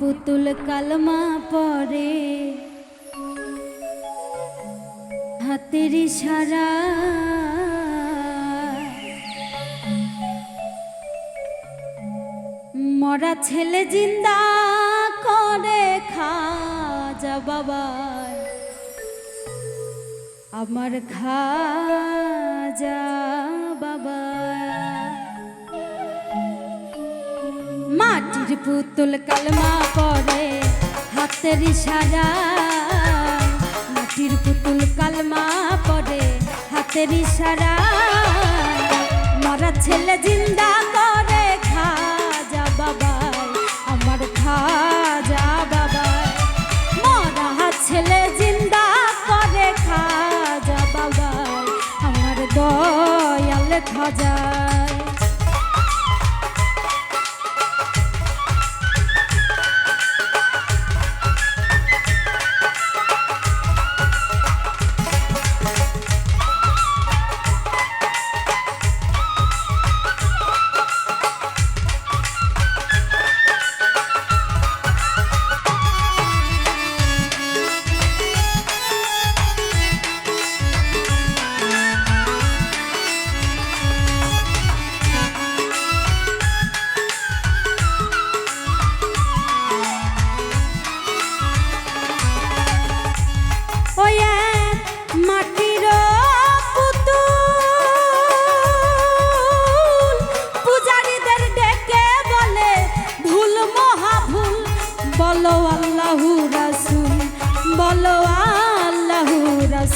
পুতুল কালমা পরে। হাতের সারা মরা ছেলে জিন্দা করে খাজা বাবা আমার খাজা মাটির পুতুল কালমা পরে হাতের ইশারা মাটির পুতুল কালমা পরে হাতের ইশারা মরা ছেলে জিন্দা করে খাজা বাবা আমার খাজা বাবাই। মরা ছেলে জিন্দা করে খাজা বাবা আমার দয়াল খাজায়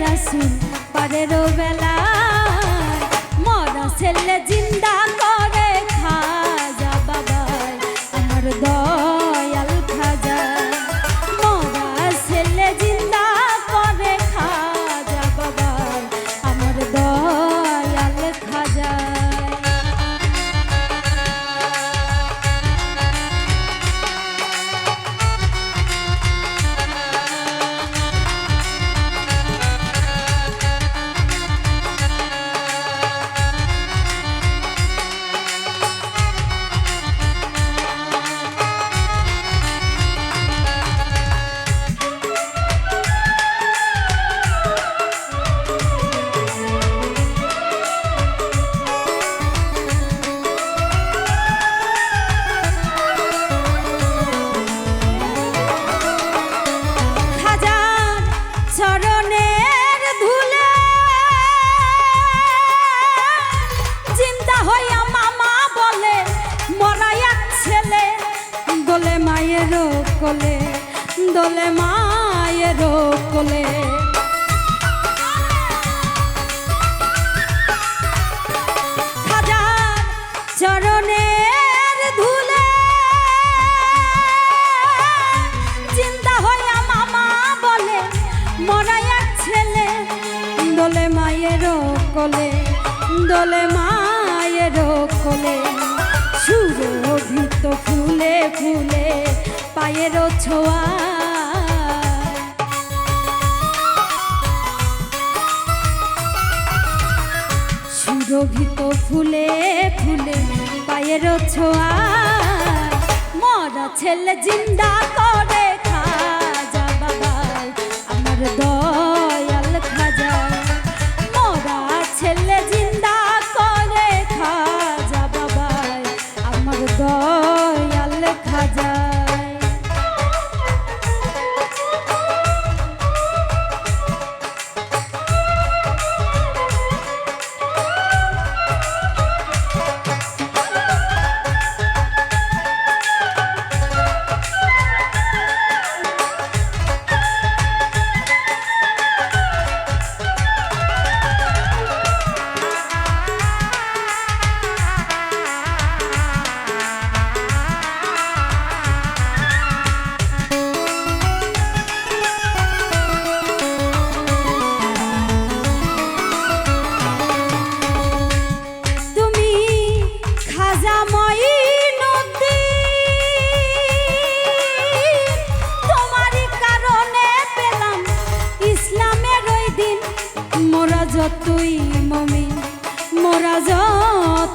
রাসুল পারের বেলা দোলে মায়ের কোলে খাজার দোলে মায়ের কোলে দোলে মায়ের কোলে সুরভিত ফুলে ফুলে পায়ের ছোঁয়া। সুরভিত ফুলে ফুলে পায়ের ছোঁয়া। মরা ছেলে জিন্দা করে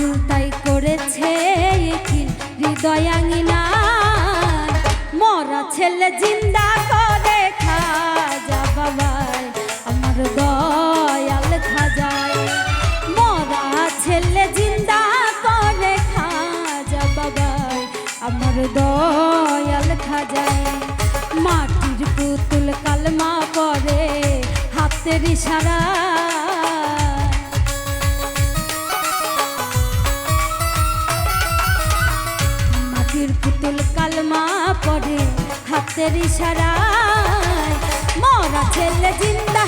আবুল তাই করেছে হৃদয়াঙ্গিনা মরা ছেলে জিন্দা করে খাজা বাবাই আমার দয়াল খাজায়। মরা ছেলে জিন্দা করে খাজা বাবাই আমার দয়াল খাজায়। মাটির পুতুল কালমা করে হাতের ইশারা কালমা পড়ে হাতের ইশারায়। মরা ছেলে জিন্দা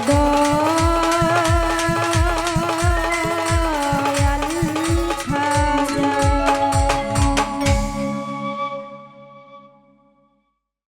খাজা বাবা আমার দয়াল